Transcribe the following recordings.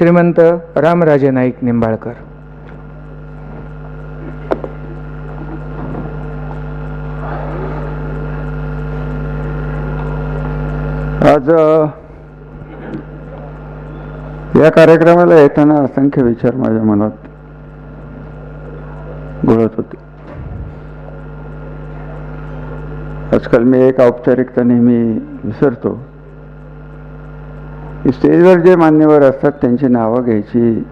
श्रीमंत रामराजे नाईक निंबाळकर. आज या कार्यक्रमाला येताना असंख्य विचार माझ्या मनात घोळत होते. आजकाल मी एक औपचारिकता नेहमी विसरतो. स्टेजवर जे मान्यवर असतात त्यांची नावं घ्यायची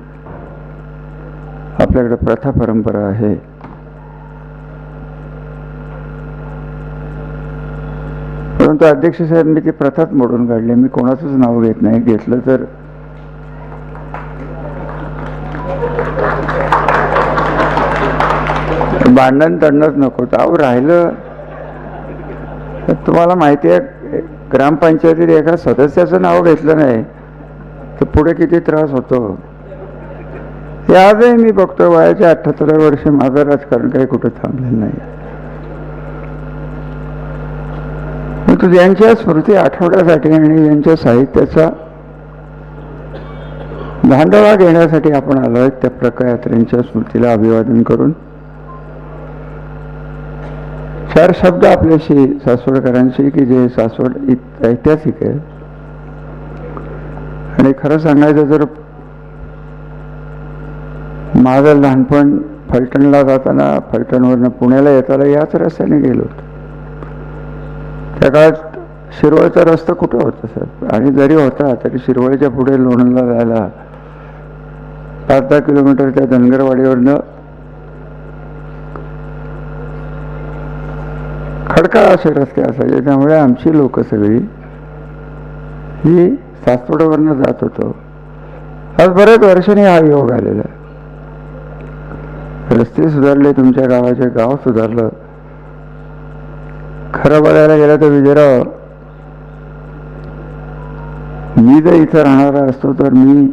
आपल्याकडे प्रथा परंपरा आहे. परंतु अध्यक्ष साहेब मी ती प्रथाच मोडून काढली. मी कोणाचंच नाव घेत नाही. घेतलं तर भांडण तडणंच नको. अहो राहिलं. तर तुम्हाला माहिती आहे ग्रामपंचायतीत एका सदस्याचं नाव घेतलं नाही तर पुढे किती त्रास होतो? हे आजही मी बघतो वयाच्या अठ्ठ्याहत्तर वर्ष माझं राजकारण काही कुठं थांबलेलं नाही. तू यांच्या स्मृती आठवण्यासाठी आणि यांच्या साहित्याचा भांडवा घेण्यासाठी आपण आलो आहेत त्या प्रकायात्र्यांच्या स्मृतीला अभिवादन करून. चार शब्द आपल्याशी सासवडकरांशी की जे सासवड इत- ऐतिहासिक आहे. आणि खरं सांगायचं जर माझं लहानपण फलटणला जाताना फलटणवरनं पुण्याला येताना याच रस्त्याने गेलो होतो. त्या काळात शिरवळचा रस्ता कुठं होता सर आणि जरी होता तरी शिरवळच्या पुढे लोणला जायला पाच दहा किलोमीटर त्या धनगरवाडीवरनं खडकाळ असे रस्ते असायचे त्यामुळे आमची लोक सगळी ही सासवडवरनं जात होतो. आज बऱ्याच वर्षांनी हा योग आलेला आहे. रस्ते सुधारले तुमच्या गावाचे गाव सुधारलं. खरं बघायला गेलं तर विजयराव मी जर इथं राहणारा असतो तर मी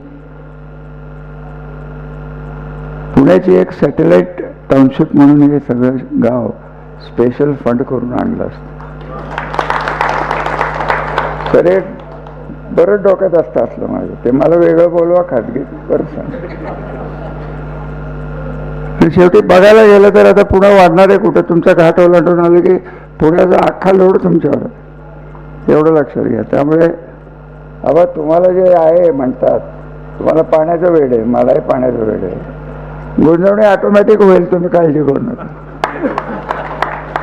पुण्याची एक सॅटेलाइट टाउनशिप म्हणून हे सगळं गाव स्पेशल फंड करून आणलं असतं. तर एक बरं डोक्यात असतं असलं माझं. ते मला वेगळं बोलवा खाजगी बरं सांग. शेवटी बघायला गेलं तर आता पुणे वाढणार आहे कुठं. तुमचा घाट ओलांडून आलं की पुण्याचा अख्खा लोड तुमच्यावर. एवढं लक्षात घ्या. त्यामुळे अबा तुम्हाला जे आहे म्हणतात तुम्हाला पाण्याचं वेळ आहे मलाही पाण्याचं वेळ आहे. गुंजवणी ऑटोमॅटिक होईल तुम्ही काळजी करू नका.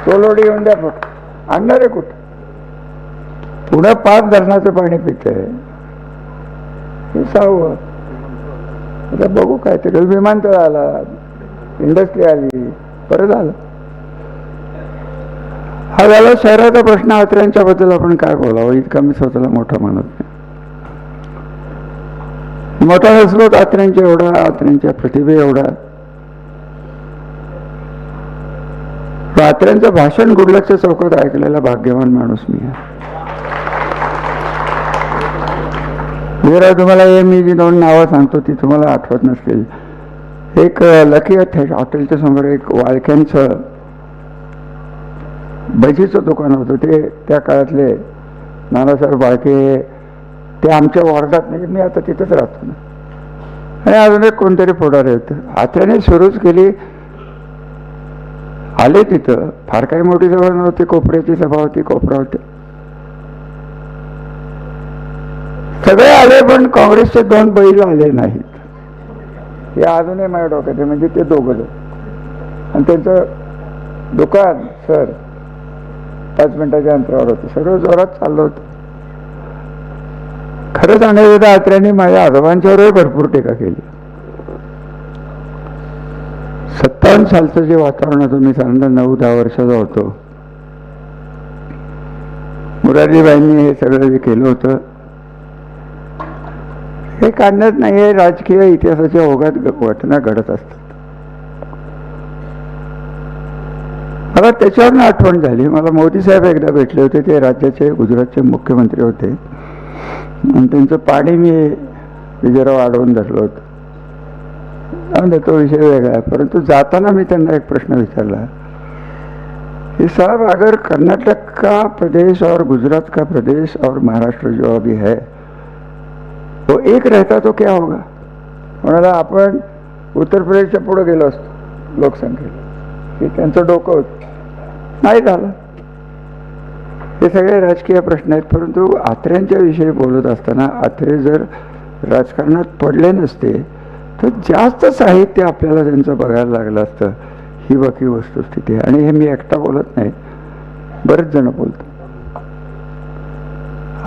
सोलोडी येऊन द्या फक्त. आणणार आहे कुठं? पुढं पाच धरणाचं पाणी पित आहे. हे सहावं आता बघू काय ते. विमानतळ आला इंडस्ट्री आली परत आलं. हा झाला शहराचा प्रश्न आत्र्यांच्या बद्दल आपण काय बोलावं? इतका मी स्वतःला मोठा मानत नाही. मोठा असलो तर आत्र्यांच्या एवढा आत्र्यांच्या प्रतिभे एवढा. पात्र्यांचं भाषण गुडलक्ष चौकात ऐकलेला भाग्यवान माणूस मी आहे. तुम्हाला हे मी जी दोन नावं सांगतो ती तुम्हाला आठवत नसतील एक लकी हॉटेलच्या समोर एक वाळक्यांचं भजीचं दुकान होतं. ते त्या काळातले नानासाहेब बाळके ते आमच्या वॉर्डात नाही म्हणजे मी आता तिथंच राहतो ना. आणि अजून एक कोणतरी पुढारी होतं. आत्याने सुरूच केली आले तिथं. फार काही मोठी सभा नव्हती कोपऱ्याची सभा होती कोपरा होते सगळे आले पण काँग्रेसचे दोन बैल आले नाहीत. हे अजूनही माझ्या डोक्यात आहे म्हणजे ते दोघं आणि त्यांचं दुकान सर पाच मिनिटाच्या अंतरावर होतं. सगळं जोरात चाललं होतं. खरं सांगायचं तर आत्र्यांनी माझ्या आजोबांच्यावरही भरपूर टीका केली. सत्तावन्न सालचं जे वातावरण होतं मी साधारण नऊ दहा वर्षाचा होतो. मुरारीबाईंनी हे सगळं जे केलं होतं हे काढण्यात नाही हे राजकीय इतिहासाच्या ओघात घटना घडत असतात. मला त्याच्यावरून आठवण झाली. मला मोदी साहेब एकदा भेटले होते ते राज्याचे गुजरातचे मुख्यमंत्री होते. आणि त्यांचं पाणी मी विजयराव अडवून धरलं होतं. आणि तो विषय वेगळा आहे. परंतु जाताना मी त्यांना एक प्रश्न विचारला. कि साहब अगर कर्नाटक का प्रदेश और गुजरात का प्रदेश और महाराष्ट्र जो अभी है तो एक रहता तो क्या होगा? म्हणाला आपण उत्तर प्रदेशच्या पुढे गेलो असतो लोकसंख्येत हे त्यांचं डोकं होतं. नाही झालं. हे सगळे राजकीय प्रश्न आहेत. परंतु आत्र्यांच्या विषयी बोलत असताना आत्रे जर राजकारणात पडले नसते तर जास्त साहित्य आपल्याला त्यांचं बघायला लागलं असतं. ही बाकी वस्तुस्थिती आहे. आणि हे मी एकटा बोलत नाही. बरेच जण बोलतो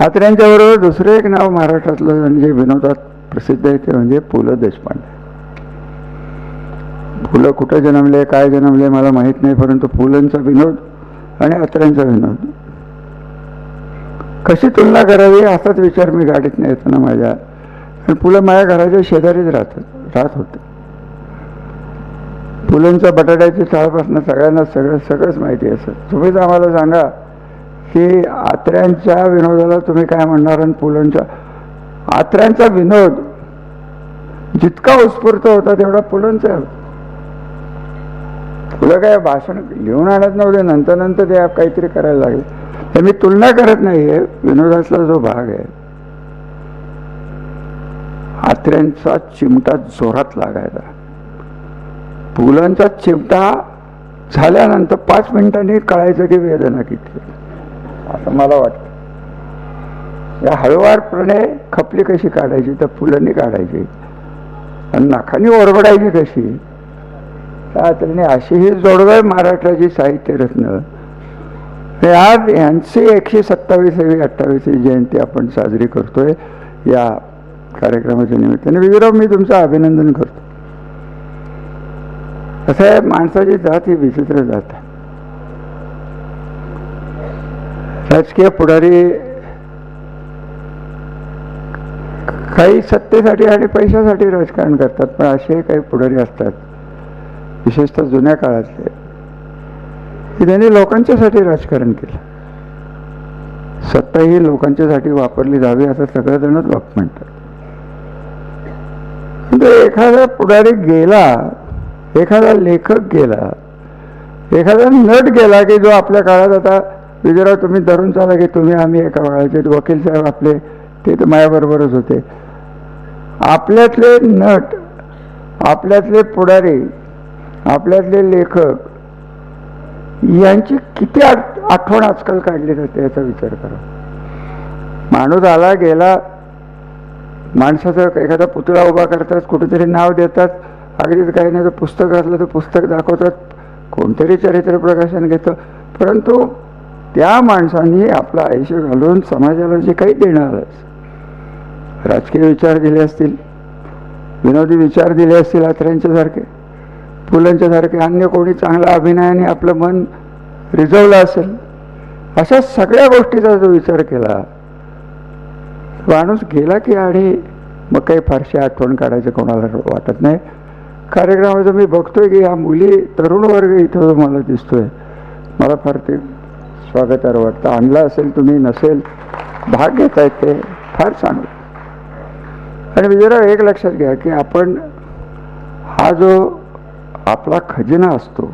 आत्र्यांच्याबरोबर दुसरं एक नाव महाराष्ट्रातलं म्हणजे विनोदात प्रसिद्ध आहे ते म्हणजे पु ल देशपांडे. फुलं कुठं जन्मले काय जन्मले मला माहीत नाही परंतु पुलंचा विनोद आणि अत्र्यांचा विनोद. कशी तुलना करावी असाच विचार मी गाडीत नाही येताना माझ्या. आणि पुलं माझ्या घराच्या शेजारीच राहतात. राहत होते. पुलंचा बटाट्याची चाळपासनं सगळ्यांना सगळं सगळंच माहिती असं तुम्हीच आम्हाला सांगा की आत्र्यांच्या विनोदाला तुम्ही काय म्हणणार आणि पुलंच्या आत्र्यांचा विनोद जितका उत्स्फूर्त होता तेवढा पुलंचा होता. फुलं काय भाषण लिहून आणत नव्हते नंतर नंतर ते काहीतरी करायला लागले. तर मी तुलना करत नाही आहे विनोदातला जो भाग आहे. आत्र्यांचा चिमटा जोरात लागायचा पुलांचा चिमटा झाल्यानंतर पाच मिनिटांनी कळायचं की वेदना किती असं मला वाटतं. या हळुवारपणे खपली कशी काढायची? तर फुलांनी काढायची. आणि नाकानी ओरबडायची कशी? त्याने अशी ही जोडवे महाराष्ट्राची साहित्य रत्न. हे आज यांची एकशे सत्तावीसावी अठ्ठावीसवी जयंती आपण साजरी करतोय. या कार्यक्रमाच्या निमित्ताने. विजयराव मी तुमचं अभिनंदन करतो. असं आहे माणसाची जात ही विचित्र जात आहे. राजकीय पुढारी काही सत्तेसाठी आणि पैशासाठी राजकारण करतात पण असे काही पुढारी असतात विशेषतः जुन्या काळातले की त्यांनी लोकांच्यासाठी राजकारण केलं. सत्ता ही लोकांच्यासाठी वापरली जावी असं सगळेजणच बाप म्हणतात. म्हणजे एखादा पुढारी गेला एखादा लेखक गेला एखादा नट गेला की जो आपल्या काळात आता विजयराव तुम्ही धरून चाला की तुम्ही आम्ही एका काळाचे वकील साहेब आपले ते तर माझ्याबरोबरच होते. आपल्यातले नट आपल्यातले पुढारी आपल्यातले लेखक यांची किती आठ आठवण आजकाल काढली जाते याचा विचार करा. माणूस आला गेला माणसाचा एखादा पुतळा उभा करतात कुठेतरी नाव देतात. अगदीच काही नाही तर पुस्तक असलं तर पुस्तक दाखवतात. कोणतरी चरित्र प्रकाशन घेतं. परंतु त्या माणसांनी आपलं आयुष्य घालून समाजाला जे काही देणारच राजकीय विचार दिले असतील विनोदी विचार दिले असतील आत्र्यांच्यासारखे फुलांच्यासारखे अन्य कोणी चांगला अभिनयाने आपलं मन रिझवलं असेल अशा सगळ्या गोष्टीचा जो विचार केला माणूस गेला की आणि मग काही फारशी आठवण काढायचं कोणाला वाटत नाही. कार्यक्रमाचं मी बघतोय की ह्या मुली तरुण वर्ग इथं मला दिसतोय. मला फार ते स्वागतार वाटतं. आणला असेल तुम्ही नसेल भाग घेत आहेत ते फार चांगलं आणि जरा एक लक्षात घ्या की आपण हा जो आपला खजिना असतो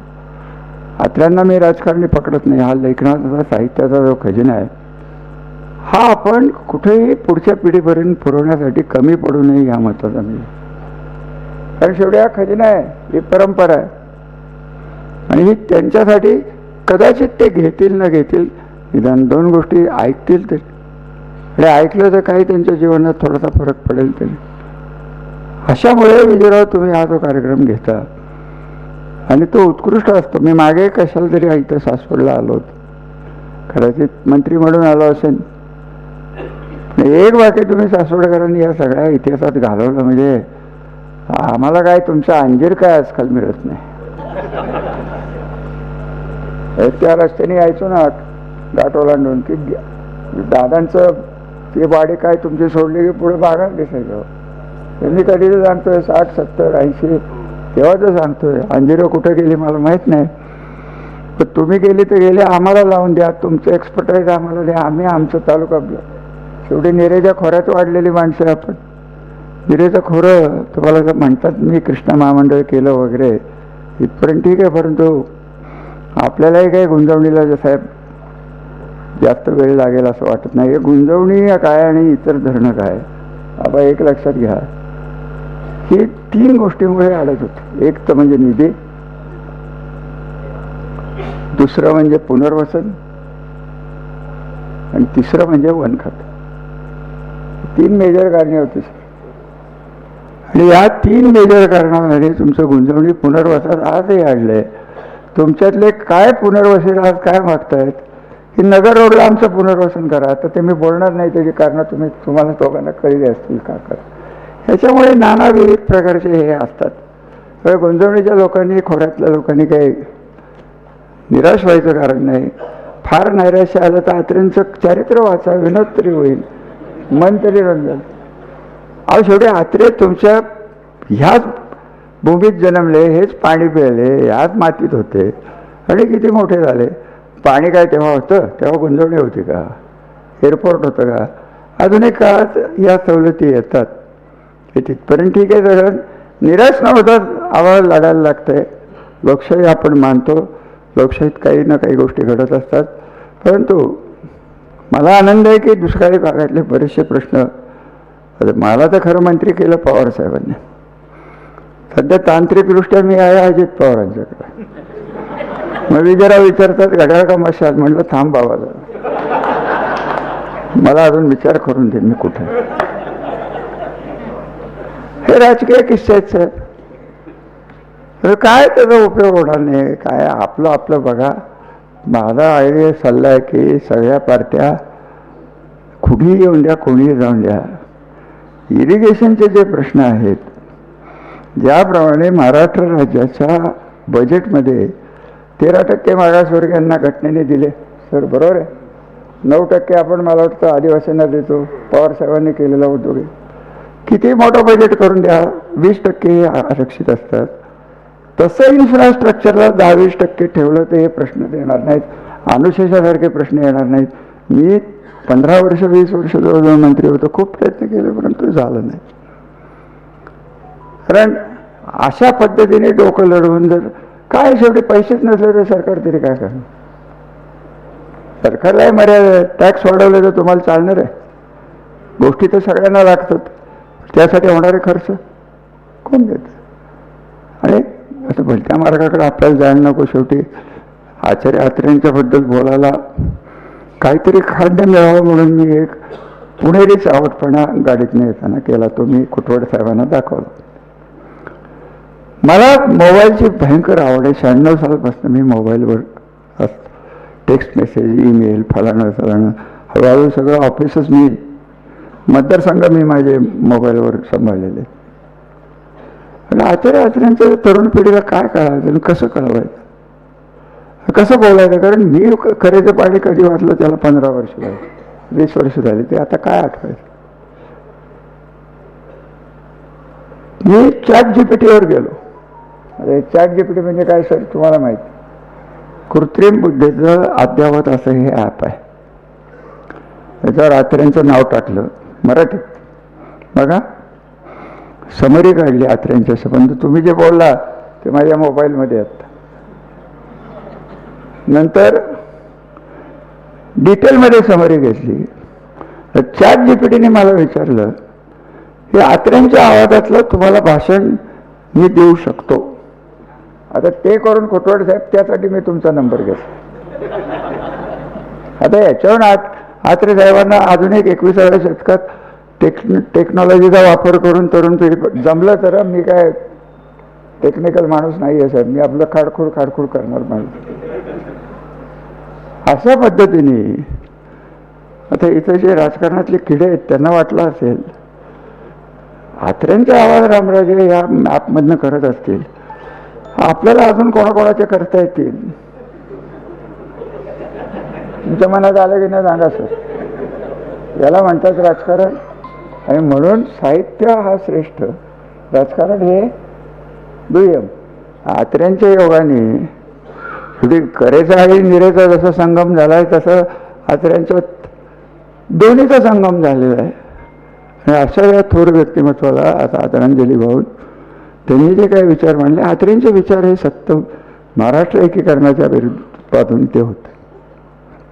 आत्र्यांना मी राजकारणी पकडत नाही. हा लेखनाचा साहित्याचा जो खजिना आहे हा आपण कुठेही पुढच्या पिढीपर्यंत पुरवण्यासाठी कमी पडू नये या मताचा मी कारण शेवटी हा खजिना आहे ही परंपरा आहे. आणि ही त्यांच्यासाठी कदाचित ते घेतील न घेतील निदान दोन गोष्टी ऐकतील तरी आणि ऐकलं तर काही त्यांच्या जीवनात थोडासा फरक पडेल तरी अशामुळे विजयराव तुम्ही हा जो कार्यक्रम घेता आणि तो उत्कृष्ट असतो. मी मागे कशाला तरी इथं सासवडला आलो होतो. कदाचित मंत्री म्हणून आलो असेल. एक वाक्य तुम्ही सासवडकरांनी या सगळ्या इतिहासात घालवलं म्हणजे आम्हाला काय तुमचं अंजीर काय आजकाल मिळत नाही. त्या रस्त्याने यायचो ना घाट ओलांडून की दादांचं ते वाडी काय तुमची सोडली की पुढे बागा दिसायचं. त्यांनी कधी तर सांगतोय साठ सत्तर ऐंशी तेव्हाच सांगतोय अंजिरं कुठं गेली मला माहीत नाही. पण तुम्ही गेली तर गेले आम्हाला लावून द्या तुमचं एक्सपर्टाईज आम्हाला द्या आम्ही आमचं तालुका शेवटी निरेच्या खोऱ्यात वाढलेली माणसं आपण. निरेचं खोरं तुम्हाला जर म्हणतात मी कृष्ण महामंडळ केलं वगैरे इथपर्यंत ठीक आहे परंतु आपल्यालाही काही गुंजवणीला जे साहेब जास्त वेळ लागेल असं वाटत नाही. हे गुंजवणी काय आणि इतर धरणं काय? आपण एक लक्षात घ्या. ही तीन गोष्टीमुळे अडत होते. एक तर म्हणजे निधी. दुसरं म्हणजे पुनर्वसन. आणि तिसरं म्हणजे वनखातं. तीन मेजर कारणे होती सर. आणि या तीन मेजर कारणामध्ये तुमचं गुंजवणी पुनर्वसन आजही आणलंय तुमच्यातले काय पुनर्वसन आज काय मागतायत? की नगर रोडला आमचं पुनर्वसन करा. तर ते मी बोलणार नाही त्याची कारणं तुम्ही तुम्हाला दोघांना कळली असतील का करा ह्याच्यामुळे नाना विविध प्रकारचे हे असतात. तर लोकांनी खोऱ्यातल्या लोकांनी काही निराश व्हायचं कारण नाही. फार नैराश्य आलं तर आत्र्यांचं चारित्र्य वाचा विनोद तरी होईल. मन तरी रंजल अहो शेवटी आत्रे तुमच्या ह्याच भूमीत जन्मले हेच पाणी प्यायले ह्याच मातीत होते. आणि किती मोठे झाले. पाणी काय तेव्हा होतं? तेव्हा गुंजवणी होती का? एअरपोर्ट होतं का? अजूनही काळात या सवलती येतात. हे तिथपर्यंत ठीक आहे कारण निराश न होता आवाज लढायला लागते लोकशाही आपण मानतो. लोकशाहीत काही ना काही गोष्टी घडत असतात. परंतु मला आनंद आहे की दुष्काळी भागातले बरेचसे प्रश्न मला तर खरं मंत्री केलं पवार साहेबांनी. सध्या तांत्रिकदृष्ट्या मी आहे अजित पवारांच्याकडे. मग मी जरा विचारतात घड्याळ का मशाल? म्हटलं थांब बाबा जरा. मला अजून विचार करून दे मी कुठे. हे राजकीय किस्से आहेत सर. तर काय त्याचा उपयोग होणार नाही? काय आपलं आपलं बघा. माझा आयडिया सल्ला आहे की सगळ्या पार्ट्या कुठेही येऊन द्या कोणीही जाऊन द्या इरिगेशनचे जे प्रश्न आहेत ज्याप्रमाणे महाराष्ट्र राज्याच्या बजेटमध्ये तेरा टक्के मागासवर्गीयांना घटनेने दिले सर बरोबर आहे नऊ टक्के आपण मला वाटतं आदिवासींना देतो पवार साहेबांनी केलेला उद्योग किती मोठं बजेट करून द्या वीस टक्के आरक्षित असतात तसं इन्फ्रास्ट्रक्चरला दहा वीस टक्के ठेवलं तर हे प्रश्न येणार नाहीत. अनुशेषासारखे प्रश्न येणार नाहीत. मी पंधरा वर्ष वीस वर्ष जवळजवळ मंत्री होतो. खूप प्रयत्न केले परंतु झालं नाही. कारण अशा पद्धतीने डोकं लढवून जर काय शेवटी पैसेच नसले तर सरकार तरी काय करणार? सरकारलाही मर्यादा टॅक्स वाढवले तर तुम्हाला चालणार आहे. गोष्टी तर सगळ्यांना लागतात. त्यासाठी होणारे खर्च कोण देत? आणि आता भलत्या मार्गाकडे आपल्याला जायला नको शेवटी. आचार्य आत्र्यांच्याबद्दल बोलायला काहीतरी खाद्य मिळावं म्हणून मी एक पुणेरी सावधपणा गाडीतनं येताना केला तो मी कुटवड साहेबांना दाखवला. मला मोबाईलची भयंकर आवड आहे. शहाण्णव सालापासून मी मोबाईलवर टेक्स्ट मेसेज ईमेल फलाणं फलाणं हळूहळू सगळं ऑफिसच मी मतदारसंघ मी माझे मोबाईलवर सांभाळलेले पण आचार्य आचार्यांचं तरुण पिढीला काय कळायचं आणि कसं कळवायचं? कसं बोलायचं? कारण मी खरेचं पाणी कधी वाचलं त्याला पंधरा वर्ष झाली वीस वर्ष झाली ते आता काय आठवायचं? मी चॅट जीपीटीवर गेलो. अरे चॅट जीपीटी म्हणजे काय सर? तुम्हाला माहिती. कृत्रिम बुद्धीचं अद्यावत असं हे ॲप आहे. त्याच्यावर आत्र्यांचं नाव टाकलं. मराठीत. बघा. समरी काढली आत्र्यांच्या संबंध. तुम्ही जे बोलला ते माझ्या मोबाईलमध्ये आहेत. नंतर डिटेलमध्ये समरी घेतली. चॅट टीने मला विचारलं की आत्र्यांच्या आवाजातलं तुम्हाला भाषण मी देऊ शकतो. आता ते करून कोटवाड साहेब त्यासाठी मी तुमचा नंबर घेतला. आता याच्यावरून आत आत्रे साहेबांना अजून एक एकविसाव्या शतकात टेक्न टेक्नॉलॉजीचा वापर करून तरुण पिढी जमलं तर मी काय टेक्निकल माणूस नाही आहे साहेब. मी आपलं खाडखोड खाडखोड करणार माणूस अशा पद्धतीने आता इथं जे राजकारणातले किडे आहेत त्यांना वाटलं असेल आत्र्यांचा आवाज रामराजे या ॲपमधनं करत असतील. आपल्याला अजून कोणाकोणाचे करता येतील? तुमच्या मनात आलं की नाही सांगा सर. याला म्हणतात राजकारण. आणि म्हणून साहित्य हा श्रेष्ठ. राजकारण हे दुय्यम. आत्र्यांच्या योगाने शेवटी करेचा आणि निरेचा जसा संगम झाला आहे तसं आत्र्यांच्या दोन्हीचा संगम झालेला आहे. आणि अशा या थोर व्यक्तिमत्वाला आता आदरांजली भाऊन त्यांनी जे काही विचार मांडले आत्रेंचे विचार हे सत्य महाराष्ट्र एकीकरणाच्या विरुद्धातून ते होते.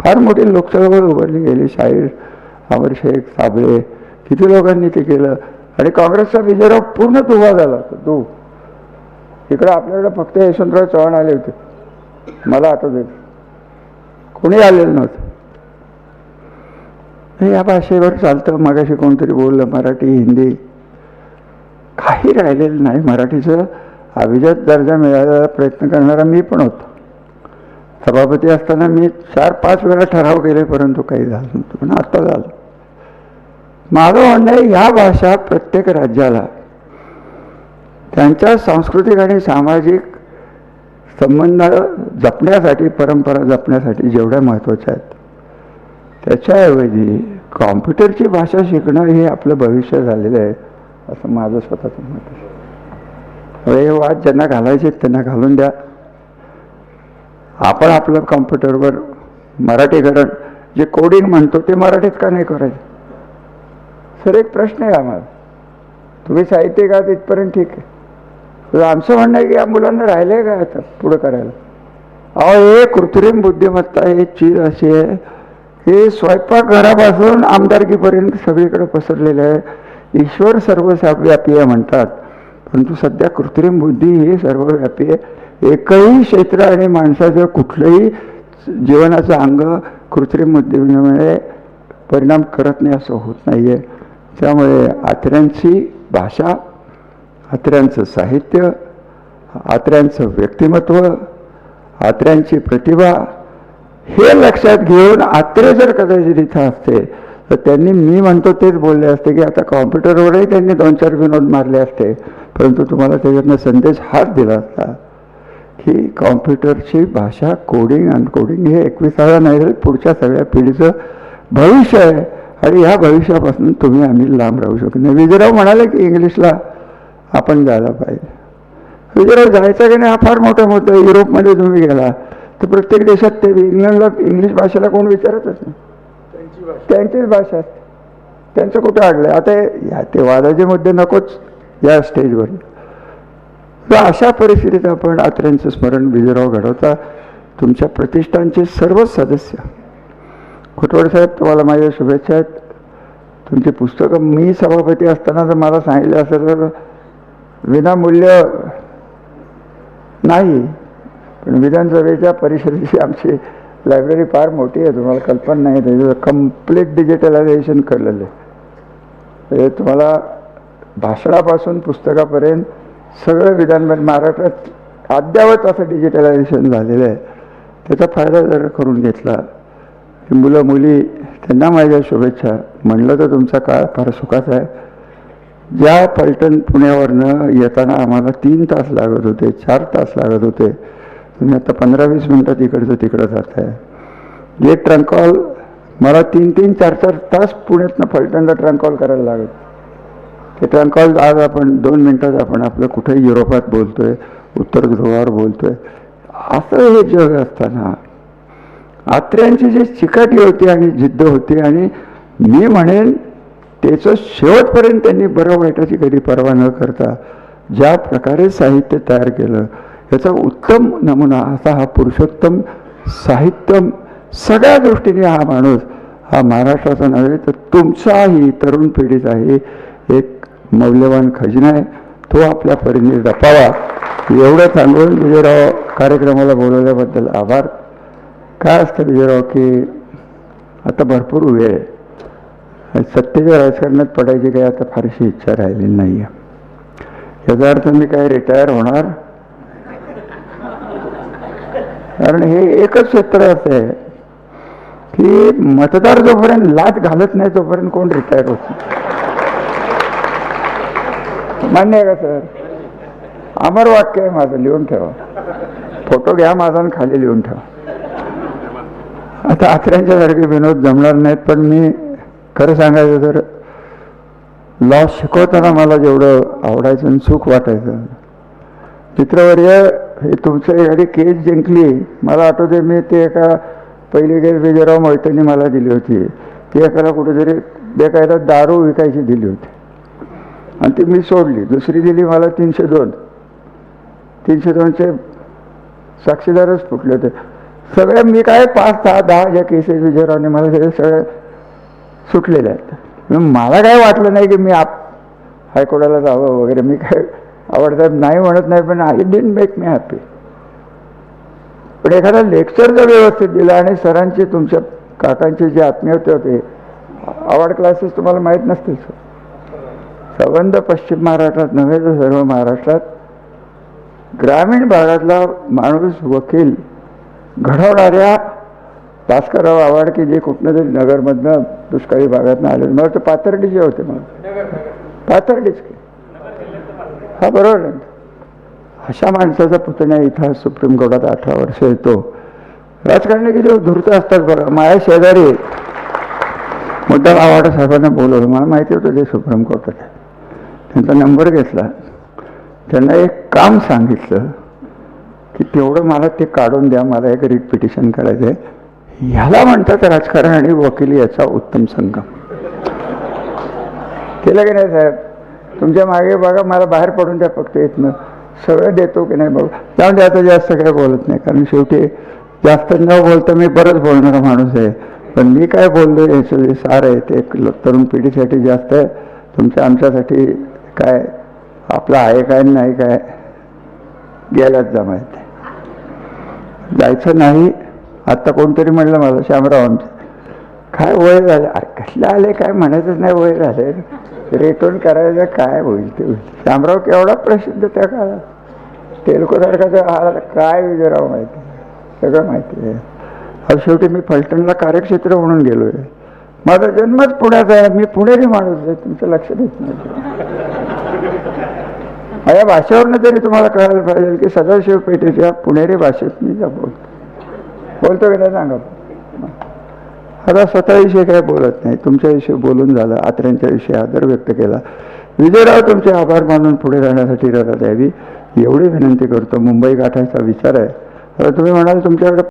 फार मोठी लोकसभा उभारली गेली शाहीर अमर शेख साबळे किती लोकांनी ते केलं. आणि काँग्रेसचा विजयराव पूर्ण दुवा झाला तो इकडं इकडे आपल्याकडे फक्त यशवंतराव चव्हाण आले होते. मला आठवते कोणी आलेलं नव्हतं. हे या भाषेवर चालतं. मगाशी कोणतरी बोललं मराठी हिंदी. काही राहिलेलं नाही. मराठीचं अभिजात दर्जा मिळायला प्रयत्न करणारा मी पण होतो. सभापती असताना मी चार पाच वेळा ठराव केले परंतु काही झालं नव्हतं. पण आत्ता झालं. माझं म्हणणं आहे ह्या भाषा प्रत्येक राज्याला त्यांच्या सांस्कृतिक आणि सामाजिक संबंध जपण्यासाठी परंपरा जपण्यासाठी जेवढ्या महत्त्वाच्या आहेत त्याच्याऐवजी कॉम्प्युटरची भाषा शिकणं हे आपलं भविष्य झालेलं आहे असं माझं स्वतःचं मत आहे. हे वाद ज्यांना घालायचे आहेत त्यांना घालून द्या. आपण आपलं कॉम्प्युटरवर मराठीकरण जे कोडिंग म्हणतो ते मराठीत का नाही करायचं? सर एक प्रश्न आहे आम्हाला. तुम्ही साहित्य का तिथपर्यंत ठीक आहे. आमचं म्हणणं आहे की या मुलांना राहिले का आता पुढं करायला? अहो हे कृत्रिम बुद्धिमत्ता हे चीज अशी आहे की स्वयंपाकघरापासून आमदारकीपर्यंत सगळीकडे पसरलेलं आहे. ईश्वर सर्वव्यापी आहे म्हणतात. परंतु सध्या कृत्रिम बुद्धी ही सर्वव्यापी आहे. एकही क्षेत्र आणि माणसाचं कुठलंही जीवनाचं अंग कृत्रिम बुद्धीमुळे परिणाम करत नाही असं होत नाही आहे त्यामुळे आत्र्यांची भाषा आत्र्यांचं साहित्य आत्र्यांचं व्यक्तिमत्व आत्र्यांची प्रतिभा हे लक्षात घेऊन आत्रे जर कदाचित इथं असते तर त्यांनी मी म्हणतो तेच बोलले असते की आता कॉम्प्युटरवरही त्यांनी दोन चार विनोद मारले असते परंतु तुम्हाला त्याच्यातनं संदेश हाच दिला असता की कॉम्प्युटरची भाषा कोडिंग अनकोडिंग हे एकविसाव्या नाही तर पुढच्या सगळ्या पिढीचं भविष्य आहे. आणि ह्या भविष्यापासून तुम्ही आम्ही लांब राहू शकत. नाही विजयराव म्हणाले की इंग्लिशला आपण जायला पाहिजे. विजयराव जायचा की नाही हा फार मोठा मुद्दा. युरोपमध्ये तुम्ही गेला तर प्रत्येक देशात ते इंग्लंडला इंग्लिश भाषेला कोण विचारतच नाही. त्यांचीच भाषा असते. त्यांचं कुठं अडलंय आता हे- या ते वादाचे मुद्दे नकोच या स्टेजवर. तर अशा परिस्थितीत आपण आत्र्यांचं स्मरण विजयराव घडवता. तुमच्या प्रतिष्ठानचे सर्व सदस्य. खोटवड साहेब तुम्हाला माझ्या शुभेच्छा आहेत. तुमची पुस्तकं मी सभापती असताना जर मला सांगितलं असं तर विनामूल्य नाही. पण विधानसभेच्या परिषदेची आमची लायब्ररी फार मोठी आहे तुम्हाला कल्पना नाही त्याचं कंप्लीट डिजिटलायझेशन केलेलं आहे. हे तुम्हाला भाषणापासून पुस्तकापर्यंत सगळं विधान म्हणजे महाराष्ट्रात अद्यावत असं डिजिटलायझेशन झालेलं आहे. त्याचा फायदा जर करून घेतला मुलं मुली त्यांना माझ्या शुभेच्छा. म्हणलं तर तुमचा काळ फार सुखाचा आहे. ज्या पलटण पुण्यावरनं येताना आम्हाला तीन तास लागत होते चार तास लागत होते. तुम्ही आता पंधरा वीस मिनटात इकडचं तिकडं जाताय. जे ट्रंकॉल मला तीन तीन चार चार तास पुण्यातनं फलटणला ट्रंक कॉल करायला लागत. ते ट्रंक कॉल आज आपण दोन मिनटात आपण आपलं कुठेही युरोपात बोलतोय उत्तर ध्रुवावर बोलतोय. असं हे जग असताना आत्र्यांची जी चिकाटी होती आणि जिद्द होती आणि मी म्हणेन त्याचं शेवटपर्यंत त्यांनी बरं वाईटाची कधी पर्वा न करता ज्या प्रकारे साहित्य तयार केलं याचा उत्तम नमुना असा हा पुरुषोत्तम साहित्य सगळ्या दृष्टीने हा माणूस हा महाराष्ट्राचा नव्हे तर तुमचाही तरुण पिढीचाही एक मौल्यवान खजिना आहे. तो आपल्या परीने जपावा एवढं सांगून विजयराव कार्यक्रमाला बोलवल्याबद्दल आभार. काय असतं विजयराव की आता भरपूर वेळ आहे. सत्तेच्या राजकारणात पडायची काही आता फारशी इच्छा राहिलेली नाही आहे याचा अर्थ मी काय रिटायर होणार? कारण हे एकच क्षेत्र असं आहे की मतदार जोपर्यंत लाच घालत नाही तोपर्यंत कोण रिटायर होत मान्य आहे का सर? अमर वाक्य आहे माझं लिहून ठेवा. फोटो घ्या माझा आणि खाली लिहून ठेवा. आता आत्र्यांच्यासारखे विनोद जमणार नाहीत पण मी खरं सांगायचं तर लॉ शिकवताना मला जेवढं आवडायचं आणि सुख वाटायचं. चित्रवर्य हे तुमचं एखादी केस जिंकली मला आठवते मी ते एका पहिली केस विजयराव मोहितेंनी मला दिली होती. ती एकाला कुठेतरी बेकायदा दारू विकायची दिली होती. आणि ती मी सोडली. दुसरी दिली मला तीनशे दोन. तीनशे दोनचे साक्षीदारच फुटले होते. सगळ्या मी काय पाच सहा दहा ज्या केसेस विजयरावने मला सगळे सगळे सुटलेल्या आहेत. मला काय वाटलं नाही की मी आप हायकोर्टाला जावं वगैरे मी काय आवडतात नाही म्हणत नाही पण I didn't make me happy. पण एखादा लेक्चर जर व्यवस्थित दिला आणि सरांची तुमच्या काकांचे जे आत्मीयते होते आवड क्लासेस तुम्हाला माहीत नसतील सर. संबंध पश्चिम महाराष्ट्रात नव्हे तर सर्व महाराष्ट्रात ग्रामीण भागातला माणूस वकील घडवणाऱ्या भास्करराव आव्हाड की जे कुठनं तरी नगरमधनं दुष्काळी भागातनं आले मला तर पाथर्डीचे होते मग पाथर्डीच की. हा बरोबर अशा माणसाचा पुतण्या इथं सुप्रीम कोर्टात अठरा वर्ष येतो. राजकारणी किती धूर्त असतात बरं माझ्या शेजारी मुद्दा आव्हाड साहेबांना बोलवलं. मला माहिती होतं ते सुप्रीम कोर्टात त्यांचा नंबर घेतला. त्यांना एक काम सांगितलं. की तेवढं मला ते काढून द्या मला एक रिट पिटिशन करायचं आहे. ह्याला म्हणतात राजकारण आणि वकिली याचा उत्तम संगम. केलं की नाही साहेब? तुमच्या मागे बघा मला बाहेर पडून द्या फक्त इथनं. सगळं देतो की नाही बघा. त्यामुळे आता जास्त काय बोलत नाही कारण शेवटी जास्त न बोलता मी बरंच बोलणारा माणूस आहे. पण मी काय बोललो याचं जे सार आहे ते तरुण पिढीसाठी जास्त आहे. तुमच्या आमच्यासाठी काय आपलं आहे काय नाही काय गेल्याच जमायचं जायचं नाही. आत्ता कोणतरी म्हणलं मला श्यामराव आमचं काय वय झालं? अरे कसलं आले काय म्हणायचंच नाही वय झाले रिटर्न करायचं काय होईल ते होईल. श्यामराव केवढा प्रसिद्ध त्या काळात. तेलकोसारखा काय विजयराव माहिती? सगळं माहिती आहे. अहो शेवटी मी फलटणला कार्यक्षेत्र म्हणून गेलो आहे माझा जन्मच पुण्याचा आहे. मी पुणेरी माणूस आहे. तुमचं लक्ष देत नाही. या भाषेवरनं तरी तुम्हाला कळायला पाहिजे की सदाशिव पेठेच्या पुणेरी भाषेत मी जा बोलतो. बोलतो की नाही सांगा? आता स्वतःविषयी काय बोलत नाही. तुमच्याविषयी बोलून झालं आत्र्यांच्याविषयी आदर व्यक्त केला. विजयराव तुमचे आभार मानून पुढे जाण्यासाठी रजा द्यावी एवढी विनंती करतो. मुंबई गाठायचा विचार आहे. आता तुम्ही म्हणाल तुमच्याकडे